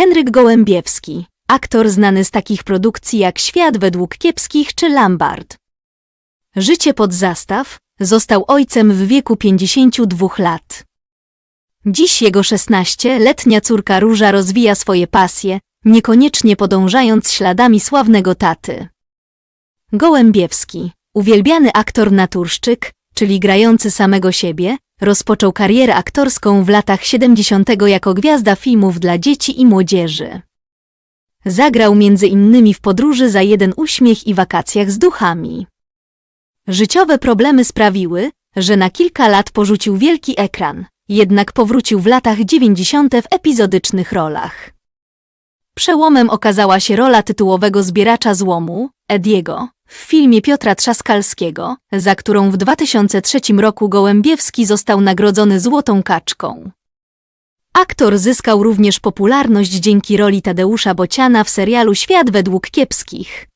Henryk Gołębiewski, aktor znany z takich produkcji jak Świat według kiepskich czy Lambard. Życie pod zastaw, został ojcem w wieku 52 lat. Dziś jego 16-letnia córka Róża rozwija swoje pasje, niekoniecznie podążając śladami sławnego taty. Gołębiewski, uwielbiany aktor naturszczyk, czyli grający samego siebie, rozpoczął karierę aktorską w latach 70. jako gwiazda filmów dla dzieci i młodzieży. Zagrał między innymi w podróży za jeden uśmiech i wakacjach z duchami. Życiowe problemy sprawiły, że na kilka lat porzucił wielki ekran, jednak powrócił w latach 90. w epizodycznych rolach. Przełomem okazała się rola tytułowego zbieracza złomu, Ediego, w filmie Piotra Trzaskalskiego, za którą w 2003 roku Gołębiewski został nagrodzony Złotą Kaczką. Aktor zyskał również popularność dzięki roli Tadeusza Bociana w serialu Świat według kiepskich.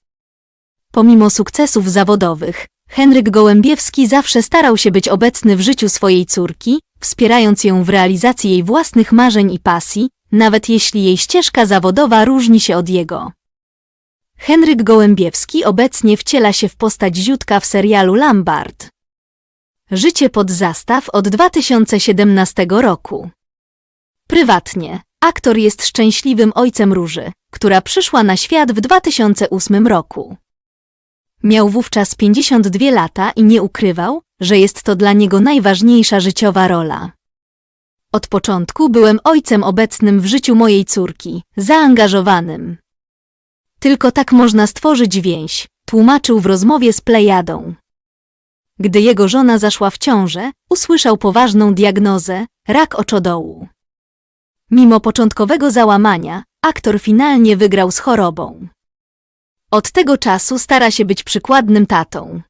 Pomimo sukcesów zawodowych, Henryk Gołębiewski zawsze starał się być obecny w życiu swojej córki, wspierając ją w realizacji jej własnych marzeń i pasji, nawet jeśli jej ścieżka zawodowa różni się od jego. Henryk Gołębiewski obecnie wciela się w postać Ziutka w serialu Lambard. Życie pod zastaw od 2017 roku. Prywatnie, aktor jest szczęśliwym ojcem Róży, która przyszła na świat w 2008 roku. Miał wówczas 52 lata i nie ukrywał, że jest to dla niego najważniejsza życiowa rola. Od początku byłem ojcem obecnym w życiu mojej córki, zaangażowanym. Tylko tak można stworzyć więź, tłumaczył w rozmowie z Plejadą. Gdy jego żona zaszła w ciążę, usłyszał poważną diagnozę rak oczodołu. Mimo początkowego załamania, aktor finalnie wygrał z chorobą. Od tego czasu stara się być przykładnym tatą.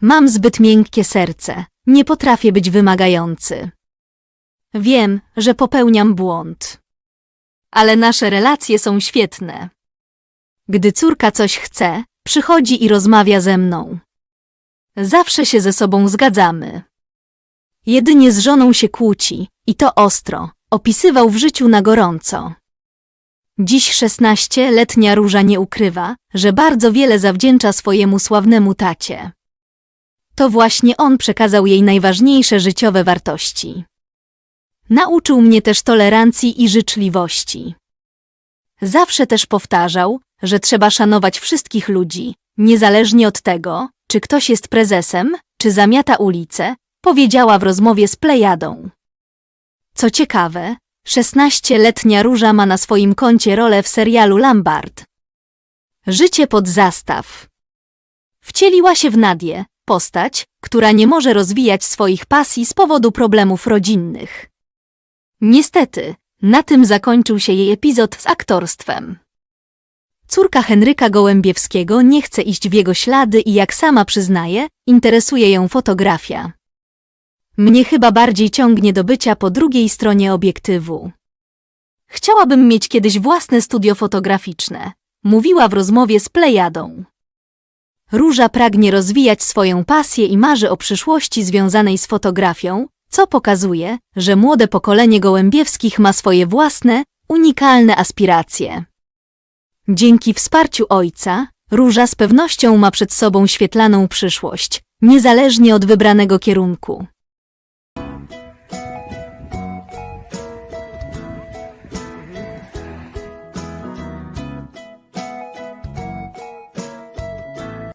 Mam zbyt miękkie serce, nie potrafię być wymagający. Wiem, że popełniam błąd. Ale nasze relacje są świetne. Gdy córka coś chce, przychodzi i rozmawia ze mną. Zawsze się ze sobą zgadzamy. Jedynie z żoną się kłóci, i to ostro, opisywał w życiu na gorąco. Dziś szesnaścieletnia Róża nie ukrywa, że bardzo wiele zawdzięcza swojemu sławnemu tacie. To właśnie on przekazał jej najważniejsze życiowe wartości. Nauczył mnie też tolerancji i życzliwości. Zawsze też powtarzał, że trzeba szanować wszystkich ludzi, niezależnie od tego, czy ktoś jest prezesem, czy zamiata ulicę, powiedziała w rozmowie z Plejadą. Co ciekawe, 16-letnia Róża ma na swoim koncie rolę w serialu Lambard. Życie pod zastaw. Wcieliła się w Nadię, postać, która nie może rozwijać swoich pasji z powodu problemów rodzinnych. Niestety, na tym zakończył się jej epizod z aktorstwem. Córka Henryka Gołębiewskiego nie chce iść w jego ślady i jak sama przyznaje, interesuje ją fotografia. Mnie chyba bardziej ciągnie do bycia po drugiej stronie obiektywu. Chciałabym mieć kiedyś własne studio fotograficzne, mówiła w rozmowie z Plejadą. Róża pragnie rozwijać swoją pasję i marzy o przyszłości związanej z fotografią, co pokazuje, że młode pokolenie Gołębiewskich ma swoje własne, unikalne aspiracje. Dzięki wsparciu ojca, Róża z pewnością ma przed sobą świetlaną przyszłość, niezależnie od wybranego kierunku.